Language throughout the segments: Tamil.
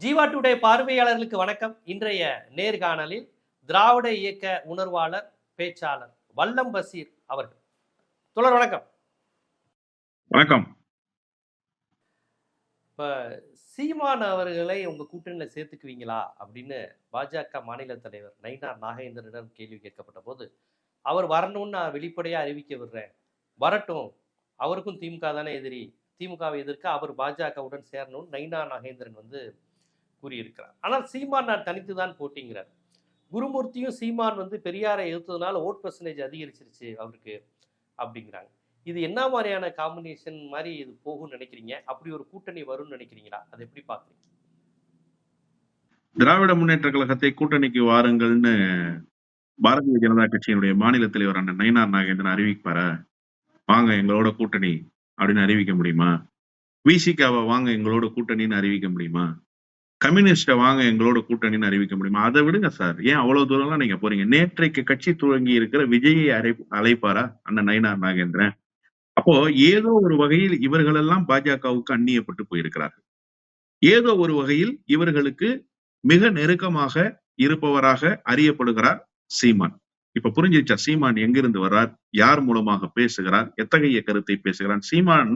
ஜீவா டுடே பார்வையாளர்களுக்கு வணக்கம். இன்றைய நேர்காணலில் திராவிட இயக்க உணர்வாளர் பேச்சாளர் வல்லம் பசீர் அவர்கள். தொடர் வணக்கம். வணக்கம். இப்ப சீமான் அவர்களை உங்க கூட்டணியில சேர்த்துக்குவீங்களா? அப்படின்னு பாஜக மாநில தலைவர் நயினார் நாகேந்திரனிடம் கேள்வி கேட்கப்பட்ட போது அவர் வரணும்னு நான் வெளிப்படையா அறிவிக்க விடுறேன். வரட்டும். அவருக்கும் திமுக தானே எதிரி. திமுகவை எதிர்க்க அவர் பாஜகவுடன் சேரணும்னு நயினார் நாகேந்திரன் வந்து கூறியிருக்கிறார். ஆனால் சீமான் நான் தனித்து தான் போட்டிங்கிறார். குருமூர்த்தியும் சீமான் வந்து பெரியாரை எதிர்த்ததுனால ஓட் பர்சன்டேஜ் அதிகரிச்சிருச்சு அவருக்கு அப்படிங்கிறாங்க. இது என்ன மாதிரியான காம்பினேஷன் மாதிரி இது போகும்னு நினைக்கிறீங்க? அப்படி ஒரு கூட்டணி வரும்னு நினைக்கிறீங்களா? அதை எப்படி பாக்குறீங்க திராவிட முன்னேற்ற கழகத்தை கூட்டணிக்கு வாருங்கள்னு பாரதிய ஜனதா கட்சியினுடைய மாநில தலைவர் அண்ணன் நயினார் நாகேந்திரன் அறிவிப்பாரா? வாங்க எங்களோட கூட்டணி அப்படின்னு அறிவிக்க முடியுமா? விசிகாவை வாங்க எங்களோட கூட்டணின்னு அறிவிக்க முடியுமா? கம்யூனிஸ்ட வாங்க எங்களோட கூட்டணின்னு அறிவிக்க முடியுமா? அதை விடுங்க சார். ஏன் அவ்வளவு தூரம்லாம் நீங்க போறீங்க? நேற்றைக்கு கட்சி துவங்கி இருக்கிற விஜயை அரை அழைப்பாரா? அண்ணன் நயினார் நாகேந்திரன். அப்போ ஏதோ ஒரு வகையில் இவர்களெல்லாம் பாஜகவுக்கு அந்நியப்பட்டு போயிருக்கிறார்கள். ஏதோ ஒரு வகையில் இவர்களுக்கு மிக நெருக்கமாக இருப்பவராக அறியப்படுகிறார் சீமான். இப்ப புரிஞ்சிருச்சா? சீமான் எங்கிருந்து வர்றார்? யார் மூலமாக பேசுகிறார்? எத்தகைய கருத்தை பேசுகிறார்? சீமான்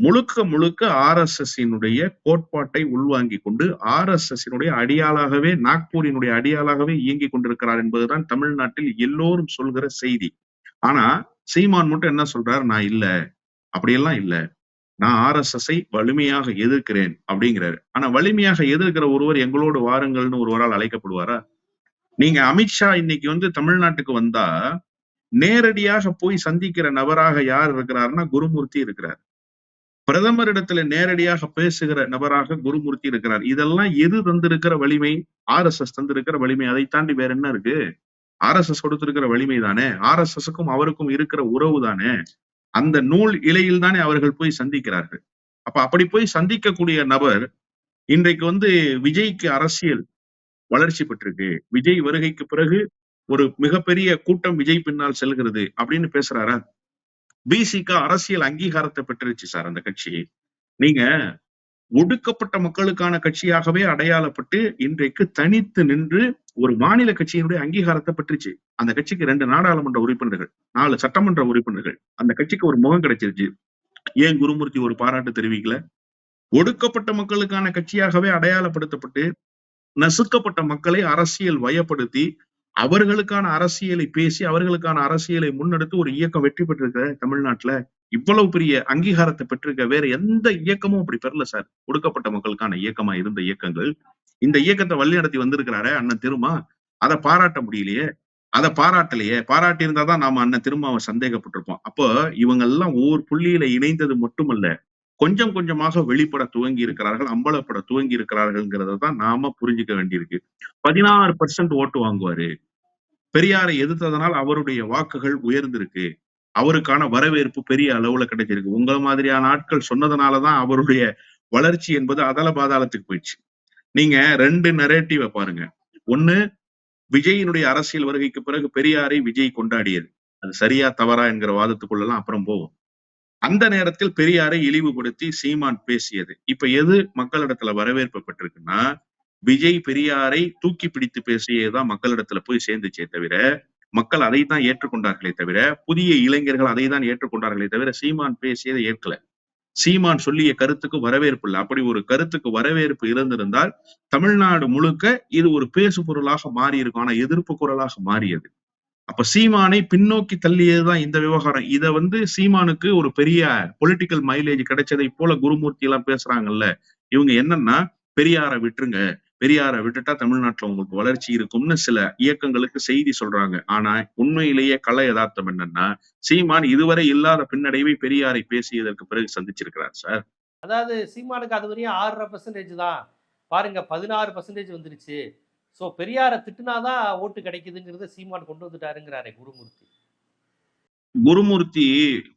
முழுக்க முழுக்க ஆர் எஸ் எஸ் கோட்பாட்டை உள்வாங்கி கொண்டு ஆர் எஸ் எஸ் அடியாளாகவே நாக்பூரினுடைய அடியாளாகவே இயங்கிக் கொண்டிருக்கிறார் என்பதுதான் தமிழ்நாட்டில் எல்லோரும் சொல்கிற செய்தி. ஆனா சீமான் மட்டும் என்ன சொல்றாரு? நான் இல்ல. அப்படியெல்லாம் இல்ல. நான் ஆர் எஸ் வலிமையாக எதிர்க்கிறேன் அப்படிங்கிறாரு. ஆனா வலிமையாக எதிர்க்கிற ஒருவர் எங்களோடு வாருங்கள்னு ஒருவரால் அழைக்கப்படுவாரா? நீங்க அமித்ஷா இன்னைக்கு வந்து தமிழ்நாட்டுக்கு வந்தா நேரடியாக போய் சந்திக்கிற நபராக யார் இருக்கிறாருன்னா குருமூர்த்தி இருக்கிறார். பிரதமரிடத்துல நேரடியாக பேசுகிற நபராக குருமூர்த்தி இருக்கிறார். இதெல்லாம் எது தந்திருக்கிற வலிமை? ஆர் எஸ் எஸ் தந்திருக்கிற வலிமை. அதை தாண்டி வேற என்ன இருக்கு? ஆர் எஸ் எஸ் கொடுத்திருக்கிற வலிமை தானே? ஆர் எஸ் எஸ்க்கும் அவருக்கும் இருக்கிற உறவு தானே? அந்த நூல் இலையில் தானே அவர்கள் போய் சந்திக்கிறார்கள். அப்ப அப்படி போய் சந்திக்கக்கூடிய நபர் இன்றைக்கு வந்து விஜய்க்கு அரசியல் வளர்ச்சி பெற்றிருக்கு. விஜய் வருகைக்கு பிறகு ஒரு மிகப்பெரிய கூட்டம் விஜய் பின்னால் செல்கிறது அப்படின்னு பேசுறாரா? பிசிக்கு அரசியல் அங்கீகாரத்தை பெற்றுருச்சு சார் அந்த கட்சி. நீங்க ஒடுக்கப்பட்ட மக்களுக்கான கட்சியாகவே அடையாளப்பட்டு இன்றைக்கு தனித்து நின்று ஒரு மாநில கட்சியினுடைய அங்கீகாரத்தை பெற்றுச்சு. அந்த கட்சிக்கு ரெண்டு நாடாளுமன்ற உறுப்பினர்கள் நாலு சட்டமன்ற உறுப்பினர்கள் அந்த கட்சிக்கு ஒரு முகம் கிடைச்சிருச்சு. ஏன் குருமூர்த்தி ஒரு பாராட்டு தெரிவிக்கல? ஒடுக்கப்பட்ட மக்களுக்கான கட்சியாகவே அடையாளப்படுத்தப்பட்டு நசுக்கப்பட்ட மக்களை அரசியல் வயப்படுத்தி அவர்களுக்கான அரசியலை பேசி அவர்களுக்கான அரசியலை முன்னெடுத்து ஒரு இயக்கம் வெற்றி பெற்றிருக்கிற தமிழ்நாட்டுல இவ்வளவு பெரிய அங்கீகாரத்தை பெற்றிருக்க வேற எந்த இயக்கமும் அப்படி பெறல சார். ஒடுக்கப்பட்ட மக்களுக்கான இயக்கமா இருந்த இயக்கங்கள். இந்த இயக்கத்தை வழிநடத்தி வந்திருக்கிறாரு அண்ணன் திருமா. அதை பாராட்ட முடியலையே. அதை பாராட்டலையே. பாராட்டி இருந்தாதான் நாம அண்ணன் திருமாவை சந்தேகப்பட்டிருப்போம். அப்போ இவங்க எல்லாம் ஒவ்வொரு புள்ளியில இணைந்தது மட்டுமல்ல கொஞ்சம் கொஞ்சமாக வெளிப்பட துவங்கி இருக்கிறார்கள் அம்பலப்பட துவங்கி இருக்கிறார்கள்ங்கிறத தான் நாம புரிஞ்சுக்க வேண்டியிருக்கு. பதினாறு பர்சன்ட் ஓட்டு வாங்குவாரு. பெரியாரை எதிர்த்ததனால் அவருடைய வாக்குகள் உயர்ந்திருக்கு. அவருக்கான வரவேற்பு பெரிய அளவுல கிடைச்சிருக்கு. உங்கள மாதிரியான ஆட்கள் சொன்னதுனாலதான் அவருடைய வளர்ச்சி என்பது அதல பாதாளத்துக்கு போயிடுச்சு. நீங்க ரெண்டு நெரேட்டிவ பாருங்க. ஒண்ணு விஜயினுடைய அரசியல் வருகைக்கு பிறகு பெரியாரை விஜய் கொண்டாடியது. அது சரியா தவறா என்கிற வாதத்துக்குள்ளலாம் அப்புறம் போவோம். அந்த நேரத்தில் பெரியாரை இழிவுபடுத்தி சீமான் பேசியது. இப்ப எது மக்களிடத்துல வரவேற்பு பெற்றிருக்குன்னா விஜய் பெரியாரை தூக்கி பிடித்து பேசியதுதான் மக்களிடத்துல போய் சேர்ந்துச்சே தவிர மக்கள் அதை தான் ஏற்றுக்கொண்டார்களே தவிர புதிய இளைஞர்கள் அதை தான் ஏற்றுக்கொண்டார்களே தவிர சீமான் பேசியதை ஏற்கல. சீமான் சொல்லிய கருத்துக்கு வரவேற்பு இல்லை. அப்படி ஒரு கருத்துக்கு வரவேற்பு இருந்திருந்தால் தமிழ்நாடு முழுக்க இது ஒரு பேசு பொருளாக மாறி இருக்கும் ஆனா எதிர்ப்பு குரலாக மாறியது. அப்ப சீமானை பின்னோக்கி தள்ளியதுதான் இந்த விவகாரம். இத வந்து சீமானுக்கு ஒரு பெரிய பொலிட்டிக்கல் மைலேஜ் கிடைச்சதை போல குருமூர்த்தி எல்லாம் பேசுறாங்கல்ல. இவங்க என்னன்னா பெரியார விட்டுருங்க. பெரியார விட்டுட்டா தமிழ்நாட்டுல உங்களுக்கு வளர்ச்சி இருக்கும்னு சில இயக்கங்களுக்கு செய்தி சொல்றாங்க. ஆனா உண்மையிலேயே கலை யதார்த்தம் என்னன்னா சீமான் இதுவரை இல்லாத பின்னடைவை பெரியாரை பேசியதற்கு பிறகு சந்திச்சிருக்கிறார் சார். அதாவது சீமானுக்கு அது வரையும் ஆறரை பர்சன்டேஜ் தான். பாருங்க பதினாறு பர்சன்டேஜ் வந்துருச்சு. ஸோ பெரியாரை திட்டுனாதான் ஓட்டு கிடைக்குதுங்கிறத சீமான் கொண்டு வந்துட்டாருங்கிறாரே குருமூர்த்தி. குருமூர்த்தி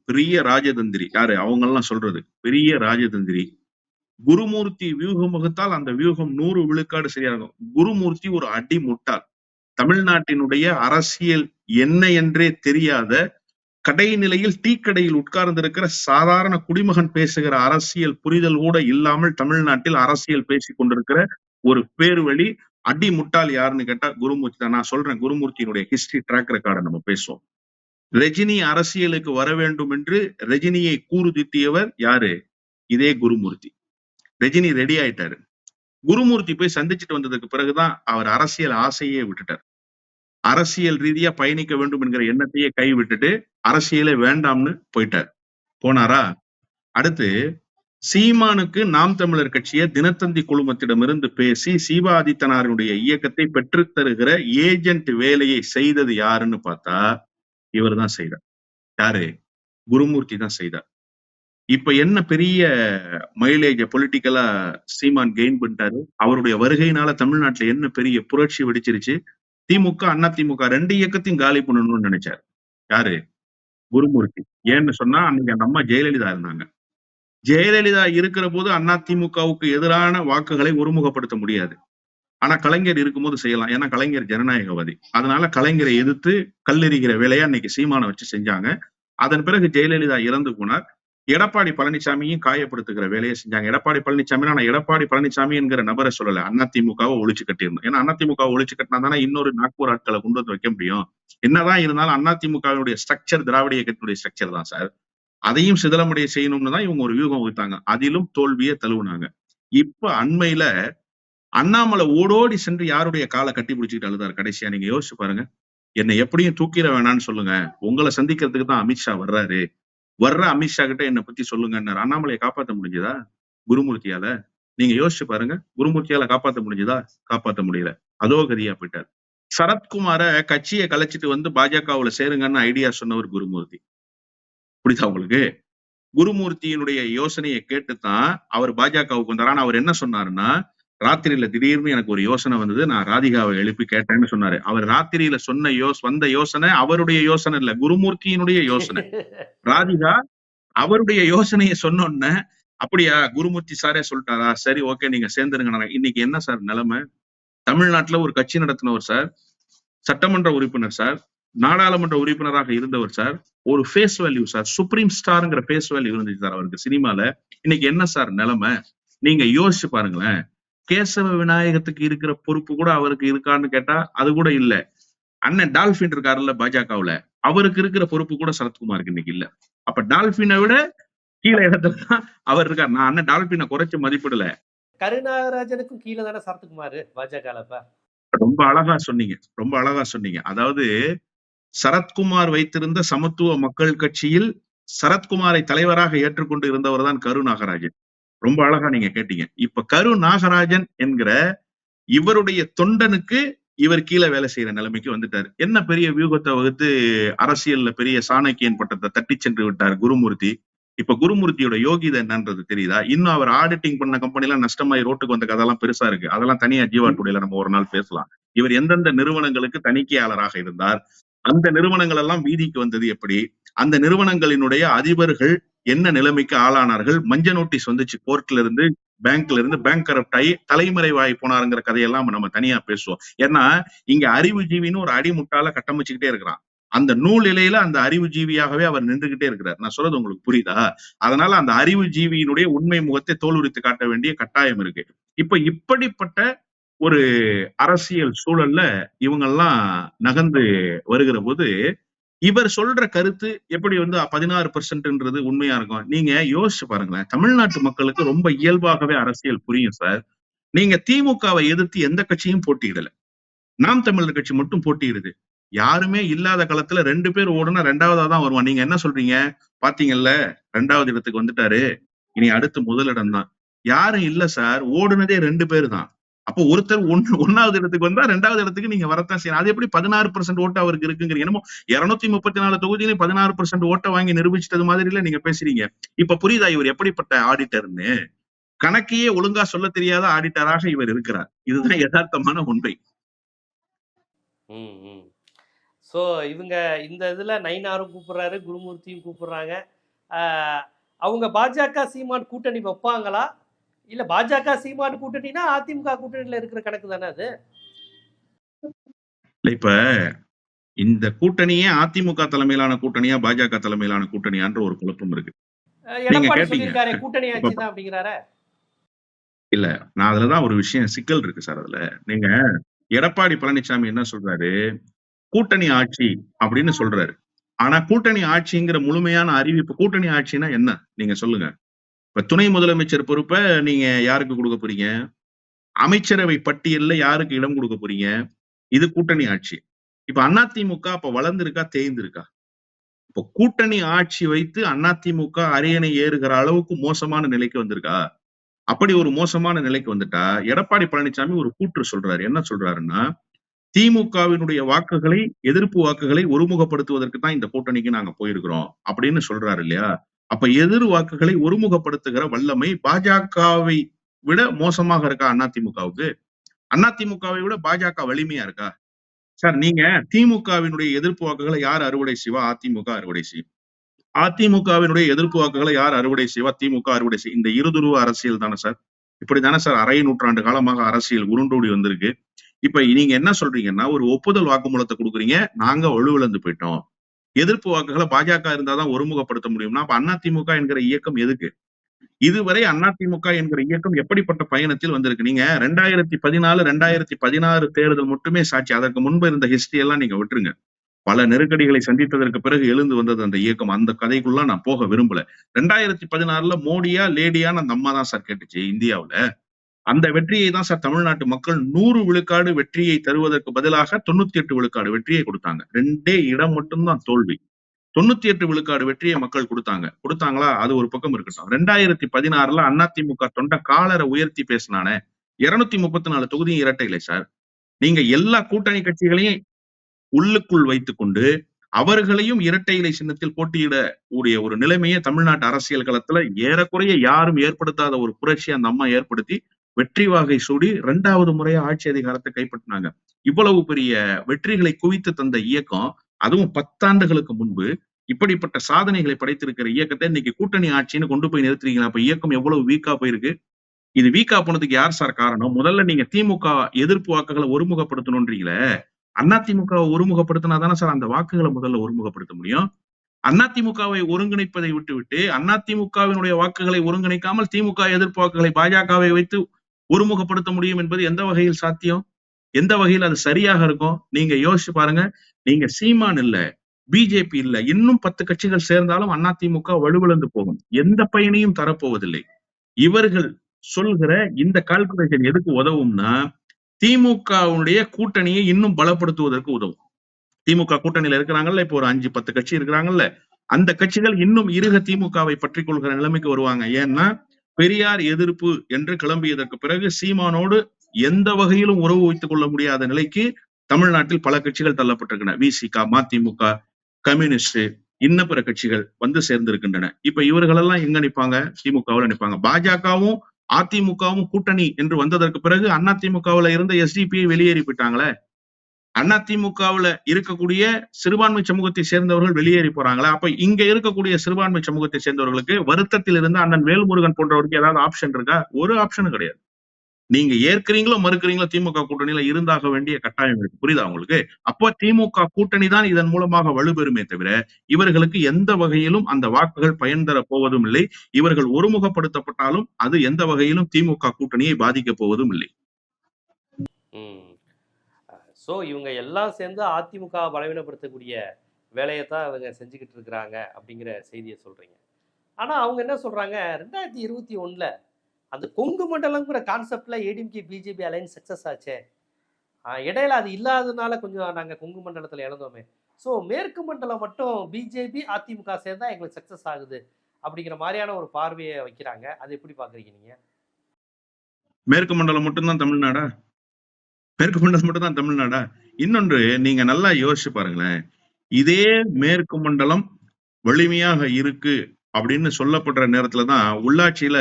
பெரிய ராஜதந்திரி. யாரு? அவங்க எல்லாம் சொல்றது. பெரிய ராஜதந்திரி. குருமூர்த்தி வியூகம் வகுத்தால் அந்த வியூகம் நூறு விழுக்காடு சரியாகும் குருமூர்த்தி ஒரு அடி முட்டாள். தமிழ்நாட்டினுடைய அரசியல் என்ன என்றே தெரியாத கடைநிலையில் டீக்கடையில் உட்கார்ந்திருக்கிற சாதாரண குடிமகன் பேசுகிற அரசியல் புரிதல் கூட இல்லாமல் தமிழ்நாட்டில் அரசியல் பேசிக் கொண்டிருக்கிற ஒரு பேர்வழி அடி முட்டாள் யாருன்னு கேட்டா குருமூர்த்தி தான். நான் சொல்றேன் குருமூர்த்தியினுடைய ஹிஸ்டரி ட்ராக் ரெக்கார்டை நம்ம பேசுவோம். ரஜினி அரசியலுக்கு வர வேண்டும் என்று ரஜினியை கூறுதிட்டியவர் யாரு? இதே குருமூர்த்தி. ரஜினி ரெடி ஆயிட்டாரு. குருமூர்த்தி போய் சந்திச்சுட்டு வந்ததுக்கு பிறகுதான் அவர் அரசியல் ஆசையே விட்டுட்டார். அரசியல் ரீதியா பயணிக்க வேண்டும் என்கிற எண்ணத்தையே கை விட்டுட்டு அரசியலே வேண்டாம்னு போயிட்டார். போனாரா? அடுத்து சீமானுக்கு நாம் தமிழர் கட்சியை தினத்தந்தி குழுமத்திடமிருந்து பேசி சீபா ஆதித்தனாருடைய இயக்கத்தை பெற்றுத் தருகிற ஏஜென்ட் வேலையை செய்தது யாருன்னு பார்த்தா இவர் தான் செய்தார் யாரு? குருமூர்த்தி தான் செய்தார். இப்ப என்ன பெரிய மைலேஜ பொலிட்டிக்கலா சீமான் கெயின் பண்ணிட்டாரு? அவருடைய வருகையினால தமிழ்நாட்டுல என்ன பெரிய புரட்சி வெடிச்சிருச்சு? திமுக அண்ணா திமுக ரெண்டு இயக்கத்தையும் காலி பண்ணணும்னு நினைச்சாரு. யாரு? குருமூர்த்தி. ஏன்னு சொன்னா அன்னைக்கு அந்த அம்மா ஜெயலலிதா இருந்தாங்க. ஜெயலலிதா இருக்கிற போது அண்ணா திமுகவுக்கு எதிரான வாக்குகளை ஒருமுகப்படுத்த முடியாது. ஆனா கலைஞர் இருக்கும்போது செய்யலாம். ஏன்னா கலைஞர் ஜனநாயகவாதி. அதனால கலைஞரை எதிர்த்து கல்லெறிகிற வேலையை அன்னைக்கு சீமானை வச்சு செஞ்சாங்க. அதன் பிறகு ஜெயலலிதா இறந்து போனார். எடப்பாடி பழனிசாமியும் காயப்படுத்துகிற வேலையை செஞ்சாங்க. எடப்பாடி பழனிசாமி நான் எடப்பாடி பழனிசாமி என்கிற நபரை சொல்லல. அதிமுகவை ஒழிச்சு கட்டியிருந்தோம் ஏன்னா அதிமுகவை ஒழிச்சு கட்டினா தானே இன்னொரு நாக்பூர் ஆட்களை கொண்டு வந்து வைக்க முடியும். என்னதான் இருந்தாலும் அதிமுகவுடைய ஸ்ட்ரக்சர் திராவிட இயக்கத்தினுடைய ஸ்ட்ரக்சர் தான் சார் அதையும் சிதலமுடைய செய்யணும்னு தான் இவங்க ஒரு வியூகம் வகுத்தாங்க. அதிலும் தோல்வியை தழுவுனாங்க. இப்ப அண்மையில அண்ணாமலை ஓடோடி சென்று யாருடைய காலை கட்டி பிடிச்சிட்டு அழுதாரு? கடைசியா நீங்க யோசிச்சு பாருங்க. என்னை எப்படியும் தூக்கிட வேணாம்னு சொல்லுங்க. உங்களை சந்திக்கிறதுக்கு தான் அமித்ஷா வர்றாரு. வர்ற அமித்ஷா கிட்ட என்னை பத்தி சொல்லுங்கன்னாரு. அண்ணாமலையை காப்பாத்த முடிஞ்சதா? குருமூர்த்தியால? நீங்க யோசிச்சு பாருங்க. குருமூர்த்தியால காப்பாத்த முடிஞ்சதா? காப்பாத்த முடியல. அதோ கதியா போயிட்டார். சரத்குமார கட்சியை கலைச்சிட்டு வந்து பாஜகவுல சேருங்கன்னு ஐடியா சொன்னவர் குருமூர்த்தி. புரியுதா உங்களுக்கு? குருமூர்த்தியினுடைய யோசனையை கேட்டுத்தான் அவர் பாஜகவுக்கு வந்தார். ஆனா அவர் என்ன சொன்னாருன்னா ராத்திரியில திடீர்னு எனக்கு ஒரு யோசனை வந்தது. நான் ராதிகாவை எழுப்பி கேட்டேன்னு சொன்னாரு. அவர் ராத்திரியில சொன்ன யோஸ் வந்த யோசனை அவருடைய யோசனை இல்ல குருமூர்த்தியினுடைய யோசனை. ராதிகா அவருடைய யோசனையை சொன்னோன்ன அப்படியா குருமூர்த்தி சாரே சொல்லிட்டாரா? சரி ஓகே நீங்க சேர்ந்துருங்க இன்னைக்கு என்ன சார் நிலைமை? தமிழ்நாட்டுல ஒரு கட்சி நடத்தினவர் சார் சட்டமன்ற உறுப்பினர் சார் நாடாளுமன்ற உறுப்பினராக இருந்தவர் சார் ஒரு ஃபேஸ் வேல்யூ சார் சுப்ரீம் ஸ்டார்ங்கிற ஃபேஸ் வேல்யூ இருந்துச்சு சார் அவருக்கு சினிமால. இன்னைக்கு என்ன சார் நிலைமை? நீங்க யோசிச்சு பாருங்களேன். கேசவ விநாயகத்துக்கு இருக்கிற பொறுப்பு கூட அவருக்கு இருக்கான்னு கேட்டா அது கூட இல்ல. அண்ணன் டால்பின் இருக்காருல்ல பாஜகவுல. அவருக்கு இருக்கிற பொறுப்பு கூட சரத்குமாருக்கு இன்னைக்கு இல்ல. அப்ப டால்பினை விட கீழே இடத்துல தான் அவர் இருக்கார். நான் அண்ணன் டால்பினை குறைச்சு மதிப்பிடல. கருநாகராஜனுக்கும் கீழே தானே சரத்குமார் பாஜக ரொம்ப அழகா சொன்னீங்க. ரொம்ப அழகா சொன்னீங்க. அதாவது சரத்குமார் வைத்திருந்த சமத்துவ மக்கள் கட்சியில் சரத்குமாரை தலைவராக ஏற்றுக்கொண்டு இருந்தவர் தான் கரு நாகராஜன். ரொம்ப அழகா நீங்க கேட்டீங்க. இப்ப கரு நாகராஜன் என்கிற இவருடைய தொண்டனுக்கு இவர் கீழே வேலை செய்யற நிலைமைக்கு வந்துட்டாரு. என்ன பெரிய வியூகத்தை வகுத்து அரசியல்ல பெரிய சாணக்கியன் பட்டத்தை தட்டி சென்று விட்டார் குருமூர்த்தி. இப்ப குருமூர்த்தியோட யோகிதை என்னன்றது தெரியுதா? இன்னும் அவர் ஆடிட்டிங் பண்ண கம்பெனி எல்லாம் நஷ்டமாயி ரோட்டுக்கு வந்த கதெல்லாம் பெருசா இருக்கு. அதெல்லாம் தனியா ஜீவா டுடேல நம்ம ஒரு நாள் பேசலாம். இவர் எந்தெந்த நிறுவனங்களுக்கு தணிக்கையாளராக இருந்தார்? அந்த நிறுவனங்கள் எல்லாம் வீதிக்கு வந்தது எப்படி? அந்த நிறுவனங்களினுடைய அதிபர்கள் என்ன நிலைமைக்கு ஆளானார்கள்? மஞ்ச நோட்டீஸ் வந்துச்சு கோர்ட்ல இருந்து பேங்க்ல இருந்து பேங்க் கரப்ட் ஆகி தலைமறைவாகி போனாருங்கிற கதையெல்லாம் நம்ம தனியா பேசுவோம். ஏன்னா இங்க அறிவுஜீவின்னு ஒரு அடிமுட்டால கட்டமைச்சுக்கிட்டே இருக்கிறான். அந்த நூல் இலையில அந்த அறிவுஜீவியாகவே அவர் நின்றுகிட்டே இருக்கிறார். நான் சொல்றது உங்களுக்கு புரியுதா? அதனால அந்த அறிவுஜீவியினுடைய உண்மை முகத்தை தோலுரித்து காட்ட வேண்டிய கட்டாயம் இருக்கு. இப்ப இப்படிப்பட்ட ஒரு அரசியல் சூழல்ல இவங்கெல்லாம் நகர்ந்து வருகிற போது இவர் சொல்ற கருத்து எப்படி வந்து பதினாறு பெர்சன்ட்ன்றது உண்மையா இருக்கும்? நீங்க யோசிச்சு பாருங்களேன். தமிழ்நாட்டு மக்களுக்கு ரொம்ப இயல்பாகவே அரசியல் புரியும் சார். நீங்க திமுகவை எதிர்த்து எந்த கட்சியும் போட்டியிடல. நாம் தமிழர் கட்சி மட்டும் போட்டியிடுது. யாருமே இல்லாத காலத்துல ரெண்டு பேர் ஓடுனா ரெண்டாவதா தான் வருவான். நீங்க என்ன சொல்றீங்க? பாத்தீங்கல்ல ரெண்டாவது இடத்துக்கு வந்துட்டாரு. இனி அடுத்து முதலிடம் தான். யாரும் இல்ல சார். ஓடுனதே ரெண்டு பேர் தான். அப்போ ஒருத்தர் ஒன்று ஒன்னாவது இடத்துக்கு வந்தா ரெண்டாவது இடத்துக்கு நீங்க வரத்தான் செய்யணும். அது எப்படி பதினாறு பர்சன்ட் ஓட்டு அவருக்கு இருக்குங்கிறீங்க என்னமோ இருநூத்தி முப்பத்தி நாலு தொகுதியிலும் பதினாறு பர்சன்ட் ஓட்டை வாங்கி நிரூபிச்சது மாதிரி இல்ல நீங்க பேசுறீங்க. இப்ப புரியுதா இவர் எப்படிப்பட்ட ஆடிட்டர்னு? கணக்கையே ஒழுங்கா சொல்ல தெரியாத ஆடிட்டராக இவர் இருக்கிறார். இதுதான் யதார்த்தமான உண்மை. ஸோ இவங்க இந்த இதில் நைனாரும் கூப்பிடுறாரு குருமூர்த்தியும் கூப்பிடுறாங்க. அவங்க பாஜக சீமான் கூட்டணி வைப்பாங்களா? இல்ல பாஜக சீமான் கூட்டணினா அதிமுக கூட்டணியில இருக்கிற கணக்கு தானே அது? இப்ப இந்த கூட்டணியே அதிமுக தலைமையிலான கூட்டணியா பாஜக தலைமையிலான கூட்டணியான்ற ஒரு குழப்பம் இருக்கு. இல்ல நான் அதுலதான் ஒரு விஷயம் சிக்கல் இருக்கு சார் அதுல. நீங்க எடப்பாடி பழனிசாமி என்ன சொல்றாரு? கூட்டணி ஆட்சி அப்படின்னு சொல்றாரு. ஆனா கூட்டணி ஆட்சிங்கிற முழுமையான அறிவிப்பு கூட்டணி ஆட்சினா என்ன? நீங்க சொல்லுங்க. இப்ப துணை முதலமைச்சர் பொறுப்பை நீங்க யாருக்கு கொடுக்க போறீங்க? அமைச்சரவை பட்டியல்ல யாருக்கு இடம் கொடுக்க போறீங்க? இது கூட்டணி ஆட்சி. இப்ப அதிமுக அப்ப வளர்ந்துருக்கா தேய்ந்திருக்கா? இப்ப கூட்டணி ஆட்சி வைத்து அதிமுக அரியணை ஏறுகிற அளவுக்கு மோசமான நிலைக்கு வந்திருக்கா? அப்படி ஒரு மோசமான நிலைக்கு வந்துட்டா எடப்பாடி பழனிசாமி ஒரு கூற்று சொல்றாரு. என்ன சொல்றாருன்னா திமுகவினுடைய வாக்குகளை எதிர்ப்பு வாக்குகளை ஒருமுகப்படுத்துவதற்கு தான் இந்த கூட்டணிக்கு நாங்க போயிருக்கிறோம் அப்படின்னு சொல்றாரு இல்லையா? அப்ப எதிர் வாக்குகளை ஒருமுகப்படுத்துகிற வல்லமை பாஜகவை விட மோசமாக இருக்கா அதிமுகவுக்கு? அதிமுகவை விட பாஜக வலிமையா இருக்கா? சார் நீங்க திமுகவினுடைய எதிர்ப்பு வாக்குகளை யார் அறுவடை செய்வா? அதிமுக அறுவடை செய்யும். அதிமுகவினுடைய எதிர்ப்பு வாக்குகளை யார் அறுவடை செய்வா? திமுக அறுவடை செய்யும் இந்த இருதுருவ அரசியல் தானே சார்? இப்படிதானே சார் அரை நூற்றாண்டு காலமாக அரசியல் உருண்டோடி வந்திருக்கு. இப்ப நீங்க என்ன சொல்றீங்கன்னா ஒரு ஒப்புதல் வாக்குமூலத்தை கொடுக்குறீங்க. நாங்க வலுவிழந்து போயிட்டோம். எதிர்ப்பு வாக்குகளை பாஜக இருந்தாதான் ஒருமுகப்படுத்த முடியும்னா அப்ப அதிமுக என்கிற இயக்கம் எதுக்கு? இதுவரை அதிமுக என்கிற இயக்கம் எப்படிப்பட்ட பயணத்தில் வந்திருக்கு? நீங்க ரெண்டாயிரத்தி பதினாலு ரெண்டாயிரத்தி பதினாறு தேர்தல் மட்டுமே சாட்சி. அதற்கு முன்பு இருந்த ஹிஸ்டரி எல்லாம் நீங்க விட்டுருங்க. பல நெருக்கடிகளை சந்தித்ததற்கு பிறகு எழுந்து வந்தது அந்த இயக்கம். அந்த கதைக்குள்ள நான் போக விரும்பல. ரெண்டாயிரத்தி பதினாறுல மோடியா லேடியான்னு அந்த அம்மா தான் சார் கேட்டுச்சு இந்தியாவுல. அந்த வெற்றியை தான் சார் தமிழ்நாட்டு மக்கள் நூறு விழுக்காடு வெற்றியை தருவதற்கு பதிலாக தொண்ணூத்தி எட்டு விழுக்காடு வெற்றியை கொடுத்தாங்க. ரெண்டே இடம் மட்டும்தான் தோல்வி. தொண்ணூத்தி எட்டு விழுக்காடு வெற்றியை மக்கள் கொடுத்தாங்க. கொடுத்தாங்களா? அது ஒரு பக்கம் இருக்கட்டும். ரெண்டாயிரத்தி பதினாறுல அதிமுக தொண்ட காலரை உயர்த்தி பேசினானே. இருநூத்தி முப்பத்தி நாலு தொகுதியும் இரட்டை சார். நீங்க எல்லா கூட்டணி கட்சிகளையும் உள்ளுக்குள் வைத்துக்கொண்டு அவர்களையும் இரட்டை இலை சின்னத்தில் போட்டியிட கூடிய ஒரு நிலைமையை தமிழ்நாட்டு அரசியல் களத்துல ஏறக்குறைய யாரும் ஏற்படுத்தாத ஒரு புரட்சி அந்த அம்மா ஏற்படுத்தி வெற்றி வாகை சூடி இரண்டாவது முறையா ஆட்சி அதிகாரத்தை கைப்பற்றினாங்க. இவ்வளவு பெரிய வெற்றிகளை குவித்து தந்த இயக்கம் அதுவும் பத்தாண்டுகளுக்கு முன்பு இப்படிப்பட்ட சாதனைகளை படைத்திருக்கிற இயக்கத்தை இன்னைக்கு கூட்டணி ஆட்சின்னு கொண்டு போய் நிறுத்துறீங்களா? அப்ப இயக்கம் எவ்வளவு வீக்கா போயிருக்கு? இது வீக்கா போனதுக்கு யார் சார் காரணம்? முதல்ல நீங்க திமுக எதிர்ப்பு வாக்குகளை ஒருமுகப்படுத்தணும்ன்றீங்களே திமுகவை ஒருமுகப்படுத்தினா தானே சார் அந்த வாக்குகளை முதல்ல ஒருமுகப்படுத்த முடியும்? அதிமுகவை ஒருங்கிணைப்பதை விட்டுவிட்டு அதிமுகவினுடைய வாக்குகளை ஒருங்கிணைக்காமல் திமுக எதிர்ப்பு வாக்குகளை பாஜகவை வைத்து ஒருமுகப்படுத்த முடியும் என்பது எந்த வகையில் சாத்தியம்? எந்த வகையில் அது சரியாக இருக்கும்? நீங்க யோசிச்சு பாருங்க. நீங்க சீமான் இல்ல பிஜேபி இல்ல இன்னும் பத்து கட்சிகள் சேர்ந்தாலும் அதிமுக வலுவிழந்து போகும். எந்த பயனையும் தரப்போவதில்லை. இவர்கள் சொல்கிற இந்த கால்குலேஷன் எதுக்கு உதவும்னா திமுகவுடைய கூட்டணியை இன்னும் பலப்படுத்துவதற்கு உதவும். திமுக கூட்டணியில இருக்கிறாங்கல்ல இப்போ ஒரு அஞ்சு பத்து கட்சி இருக்கிறாங்கல்ல அந்த கட்சிகள் இன்னும் இருக திமுகவை பற்றி கொள்கிற நிலைமைக்கு வருவாங்க. ஏன்னா பெரியார் எதிர்ப்பு என்று கிளம்பியதற்கு பிறகு சீமானோடு எந்த வகையிலும் உறவு வைத்துக் கொள்ள முடியாத நிலைக்கு தமிழ்நாட்டில் பல கட்சிகள் தள்ளப்பட்டிருக்கின்றன. விசிக மதிமுக கம்யூனிஸ்ட் இன்ன பிற கட்சிகள் வந்து சேர்ந்திருக்கின்றன. இப்ப இவர்கள் எல்லாம் எங்க நிப்பாங்க? திமுகவில் நிப்பாங்க. பாஜகவும் அதிமுகவும் கூட்டணி என்று வந்ததற்கு பிறகு அதிமுகவில் இருந்த எஸ்டிபியை வெளியேறி போயிட்டாங்களே. அதிமுகவுல இருக்கக்கூடிய சிறுபான்மை சமூகத்தை சேர்ந்தவர்கள் வெளியேறி போறாங்களா? அப்ப இங்க இருக்கக்கூடிய சிறுபான்மை சமூகத்தை சேர்ந்தவர்களுக்கு வருத்தத்தில் இருந்து அண்ணன் வேல்முருகன் போன்றவருக்கு ஏதாவது ஆப்ஷன் இருக்கா? ஒரு ஆப்ஷனும் கிடையாது. நீங்க ஏற்கிறீங்களோ மறுக்கிறீங்களோ திமுக கூட்டணியில இருந்தாக வேண்டிய கட்டாயம் இருக்கு. புரியுதா உங்களுக்கு? அப்போ திமுக கூட்டணி தான் இதன் மூலமாக வலுப்பெறுமே தவிர இவர்களுக்கு எந்த வகையிலும் அந்த வாக்குகள் பயன் தர போவதும் இல்லை. இவர்கள் ஒருமுகப்படுத்தப்பட்டாலும் அது எந்த வகையிலும் திமுக கூட்டணியை பாதிக்க போவதும் இல்லை. ஸோ இவங்க எல்லாம் சேர்ந்து அதிமுக பலவீனப்படுத்தக்கூடிய வேலையை தான் அவங்க செஞ்சுக்கிட்டு இருக்கிறாங்க அப்படிங்கிற செய்தியை சொல்கிறீங்க ஆனால் அவங்க என்ன சொல்கிறாங்க ரெண்டாயிரத்தி இருபத்தி ஒன்றில் அந்த கொங்கு மண்டலங்கிற கான்செப்டில் ஏடிஎம்கே பிஜேபி அலைன்ஸ் சக்ஸஸ் ஆச்சே. இடையில அது இல்லாததுனால கொஞ்சம் நாங்கள் கொங்கு மண்டலத்தில் இழந்தோமே. ஸோ மேற்கு மண்டலம் மட்டும் பிஜேபி அதிமுக சேர்ந்தா எங்களுக்கு சக்சஸ் ஆகுது அப்படிங்கிற மாதிரியான ஒரு பார்வையை வைக்கிறாங்க. அது எப்படி பார்க்குறீங்க நீங்கள் மேற்கு மண்டலம் மட்டும்தான் தமிழ்நாடா? மேற்கு மண்டலம் மட்டும்தான் தமிழ்நாடா? இன்னொன்று நீங்க நல்லா யோசிச்சு பாருங்களேன். இதே மேற்கு மண்டலம் வலிமையாக இருக்கு அப்படின்னு சொல்லப்படுற நேரத்துலதான் உள்ளாட்சியில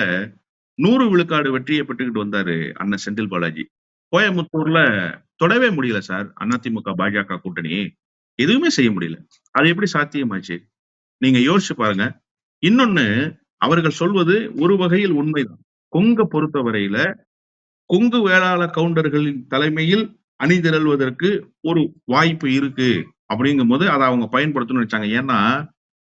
நூறு விழுக்காடு வெற்றியை பெற்றுக்கிட்டு வந்தாரு அண்ணன் செந்தில் பாலாஜி. கோயம்புத்தூர்ல தொடவே முடியல சார் அதிமுக பாஜக கூட்டணி. எதுவுமே செய்ய முடியல. அது எப்படி சாத்தியமாச்சு? நீங்க யோசிச்சு பாருங்க. இன்னொன்னு அவர்கள் சொல்வது ஒரு வகையில் உண்மைதான். கொங்க பொறுத்தவரையில கொங்கு வேளாள கவுண்டர்களின் தலைமையில் அணிதிரள்வதற்கு ஒரு வாய்ப்பு இருக்கு அப்படிங்கும் போது அதை அவங்க பயன்படுத்தணும்னு நினைச்சாங்க. ஏன்னா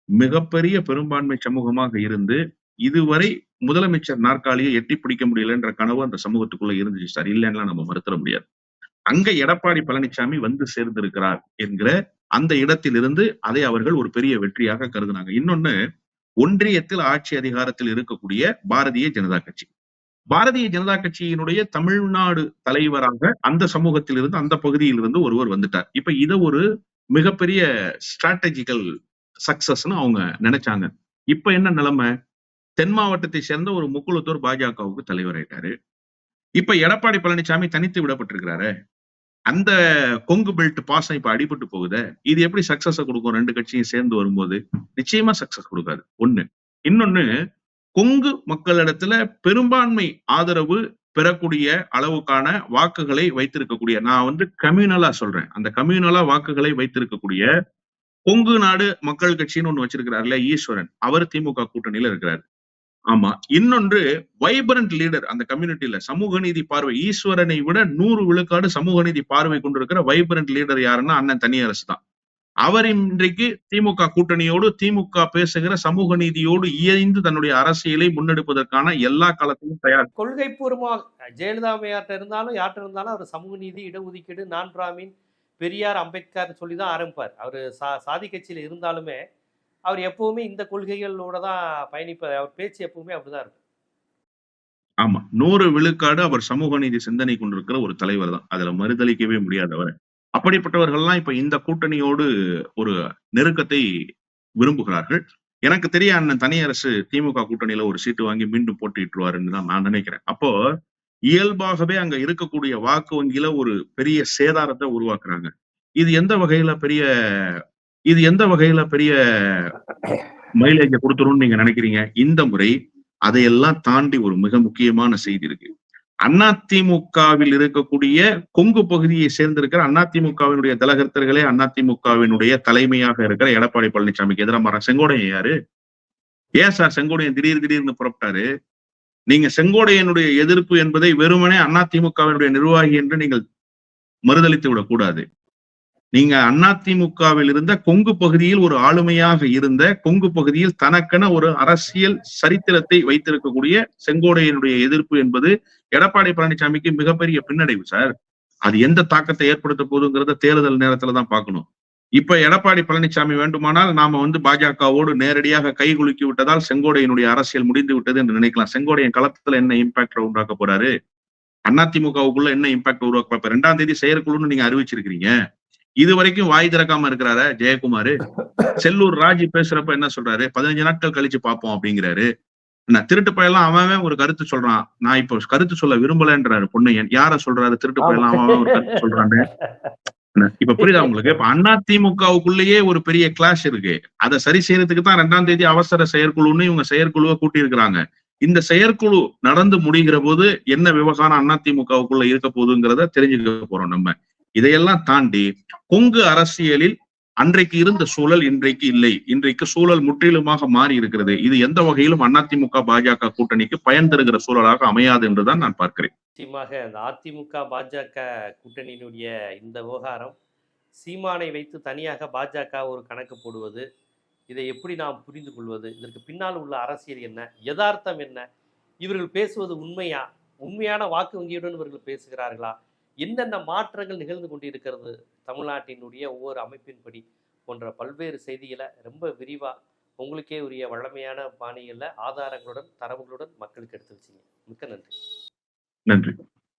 மிகப்பெரிய பெரும்பான்மை சமூகமாக இருந்து இதுவரை முதலமைச்சர் நாற்காலியை எட்டி பிடிக்க முடியலன்ற கனவு அந்த சமூகத்துக்குள்ள இருந்துச்சு சார். இல்லைன்னா நம்ம மறுத்துட முடியாது. அங்க எடப்பாடி பழனிசாமி வந்து சேர்ந்திருக்கிறார் என்கிற அந்த இடத்திலிருந்து அதை அவர்கள் ஒரு பெரிய வெற்றியாக கருதுனாங்க. இன்னொன்னு ஒன்றியத்தில் ஆட்சி அதிகாரத்தில் இருக்கக்கூடிய பாரதிய ஜனதா கட்சி. பாரதிய ஜனதா கட்சியினுடைய தமிழ்நாடு தலைவராக அந்த சமூகத்திலிருந்து அந்த பகுதியிலிருந்து ஒருவர் வந்துட்டார். இப்ப இத ஒரு மிகப்பெரிய ஸ்ட்ராட்டஜிக்கல் சக்சஸ்னு அவங்க நினைச்சாங்க. இப்ப என்ன நிலைமை? தென் மாவட்டத்தை சேர்ந்த ஒரு முக்குளத்தூர் பாஜகவுக்கு தலைவர் ஆயிட்டாரு. இப்ப எடப்பாடி பழனிசாமி தனித்து விடப்பட்டிருக்கிறாரு. அந்த கொங்கு பெல்ட் பாசம் இப்ப அடிபட்டு போகுதே. இது எப்படி சக்சஸ் கொடுக்கும்? ரெண்டு கட்சியும் சேர்ந்து வரும்போது நிச்சயமா சக்சஸ் கொடுக்காது. ஒண்ணு. இன்னொன்னு கொங்கு மக்களிடத்துல பெரும்பான்மை ஆதரவு பெறக்கூடிய அளவுக்கான வாக்குகளை வைத்திருக்கக்கூடிய நான் வந்து கம்யூனலா சொல்றேன். அந்த கம்யூனலா வாக்குகளை வைத்திருக்கக்கூடிய கொங்கு நாடு மக்கள் கட்சின்னு ஒண்ணு வச்சிருக்கிறாருல ஈஸ்வரன். அவர் திமுக கூட்டணியில இருக்கிறாரு. ஆமா இன்னொன்று வைப்ரண்ட் லீடர் அந்த கம்யூனிட்டியில சமூக நீதி பார்வை. ஈஸ்வரனை விட நூறு விழுக்காடு சமூக நீதி பார்வை கொண்டிருக்கிற வைப்ரண்ட் லீடர் யாருன்னா அண்ணன் தனியரசு தான் அவர் இன்றைக்கு திமுக கூட்டணியோடு திமுக பேசுகிற சமூக நீதியோடு இயைந்து தன்னுடைய அரசியலை முன்னெடுப்பதற்கான எல்லா காலத்திலும் தயார். கொள்கை பூர்வமாக ஜெயலலிதா அம்மையார்ட்ட இருந்தாலும் யார்கிட்ட இருந்தாலும் அவர் சமூக நீதி இடஒதுக்கீடு நான் பிராமின் பெரியார் அம்பேத்கர் சொல்லி தான் ஆரம்பிப்பார். அவர் சா சாதி கட்சியில் இருந்தாலுமே அவர் எப்பவுமே இந்த கொள்கைகளோட தான் பயணிப்பார். அவர் பேச்சு எப்பவுமே அப்படிதான் இருக்கும். ஆமா. நூறு விழுக்காடு அவர் சமூக நீதி சிந்தனை கொண்டிருக்கிற ஒரு தலைவர் தான். அதுல மறுதளிக்கவே முடியாதவர். அப்படிப்பட்டவர்கள்லாம் இப்ப இந்த கூட்டணியோடு ஒரு நெருக்கத்தை விரும்புகிறார்கள். எனக்கு தெரிய அண்ணன் தனியரசு திமுக கூட்டணியில ஒரு சீட்டு வாங்கி மீண்டும் போட்டிட்டுருவாருன்னு தான் நான் நினைக்கிறேன். அப்போ இயல்பாகவே அங்க இருக்கக்கூடிய வாக்கு வங்கியில ஒரு பெரிய சேதாரத்தை உருவாக்குறாங்க. இது எந்த வகையில பெரிய இது எந்த வகையில பெரிய மைலேஜை கொடுத்துரும்னு நீங்க நினைக்கிறீங்க? இந்த முறை அதையெல்லாம் தாண்டி ஒரு மிக முக்கியமான செய்தி இருக்கு. அதிமுகவில் இருக்கக்கூடிய கொங்கு பகுதியை சேர்ந்திருக்கிற அதிமுகவினுடைய தலகர்த்தர்களே அதிமுகவினுடைய தலைமையாக இருக்கிற எடப்பாடி பழனிசாமிக்கு எதிராக செங்கோடையன் யாரு? ஏன் சார் செங்கோடையன் திடீர் திடீர்னு புறப்பட்டாரு? நீங்க செங்கோடையனுடைய எதிர்ப்பு என்பதை வெறுமனே அதிமுகவினுடைய நிர்வாகி என்று நீங்கள் மறுதளித்து விடக்கூடாது. நீங்க அதிமுகவில் இருந்த கொங்கு பகுதியில் ஒரு ஆளுமையாக இருந்த கொங்கு பகுதியில் தனக்கென ஒரு அரசியல் சரித்திரத்தை வைத்திருக்கக்கூடிய செங்கோடையனுடைய எதிர்ப்பு என்பது எடப்பாடி பழனிசாமிக்கு மிகப்பெரிய பின்னடைவு சார் அது எந்த தாக்கத்தை ஏற்படுத்த போதுங்கிறத தேர்தல் நேரத்துல தான் பார்க்கணும். இப்ப எடப்பாடி பழனிசாமி வேண்டுமானால் நாம வந்து பாஜகவோடு நேரடியாக கை குலுக்கி விட்டதால் செங்கோடையனுடைய அரசியல் முடிந்து விட்டது என்று நினைக்கலாம். செங்கோடையன் களத்துல என்ன இம்பாக்ட் உண்டாக்க போறாரு? அதிமுகவுக்குள்ள என்ன இம்பாக்ட் உருவாக்க இப்ப ரெண்டாம் தேதி செயற்குழுன்னு நீங்க அறிவிச்சிருக்கிறீங்க. இது வரைக்கும் வாய் திறக்காம இருக்கிறாரு ஜெயக்குமார். செல்லூர் ராஜி பேசுறப்ப என்ன சொல்றாரு? பதினஞ்சு நாட்கள் கழிச்சு பார்ப்போம் அப்படிங்கிறாரு. என்ன திருட்டு பயலாம் அவன் ஒரு கருத்து சொல்றான். நான் இப்போ கருத்து சொல்ல விரும்பலன்றாரு பொன்னையன் யார சொல்றாரு? திருட்டு பயலாம் அவன் ஒரு கருத்து சொல்றான்னு இப்ப புரியுதா உங்களுக்கு? இப்ப அண்ணா திமுகவுக்குள்ளேயே ஒரு பெரிய கிளாஷ் இருக்கு. அதை சரி செய்யறதுக்கு தான் ரெண்டாம் தேதி அவசர செயற்குழுன்னு இவங்க செயற்குழுவை கூட்டி இருக்கிறாங்க இந்த செயற்குழு நடந்து முடிகிற போது என்ன விவகாரம் அதிமுகவுக்குள்ள இருக்க போகுதுங்கிறத தெரிஞ்சுக்க போறோம் நம்ம. இதையெல்லாம் தாண்டி கொங்கு அரசியலில் அன்றைக்கு இருந்த சூழல் இன்றைக்கு இல்லை. இன்றைக்கு சூழல் முற்றிலுமாக மாறி இருக்கிறது. இது எந்த வகையிலும் அதிமுக பாஜக கூட்டணிக்கு பயன் தருகிற சூழலாக அமையாது என்றுதான் நான் பார்க்கிறேன். நிச்சயமாக இந்த அதிமுக பாஜக கூட்டணியினுடைய இந்த விவகாரம் சீமானை வைத்து தனியாக பாஜக ஒரு கணக்கு போடுவது இதை எப்படி நாம் புரிந்து கொள்வது இதற்கு பின்னால் உள்ள அரசியல் என்ன யதார்த்தம் என்ன இவர்கள் பேசுவது உண்மையா உண்மையான வாக்கு வங்கியுடன் இவர்கள் பேசுகிறார்களா என்னென்ன மாற்றங்கள் நிகழ்ந்து கொண்டிருக்கிறது தமிழ்நாட்டினுடைய ஒவ்வொரு அமைப்பின்படி போன்ற பல்வேறு செய்திகளை ரொம்ப விரிவாக உங்களுக்கே உரிய வழமையான பாணியில் ஆதாரங்களுடன் தரவுகளுடன் மக்களுக்கு எடுத்து வச்சிங்க. மிக்க நன்றி. நன்றி.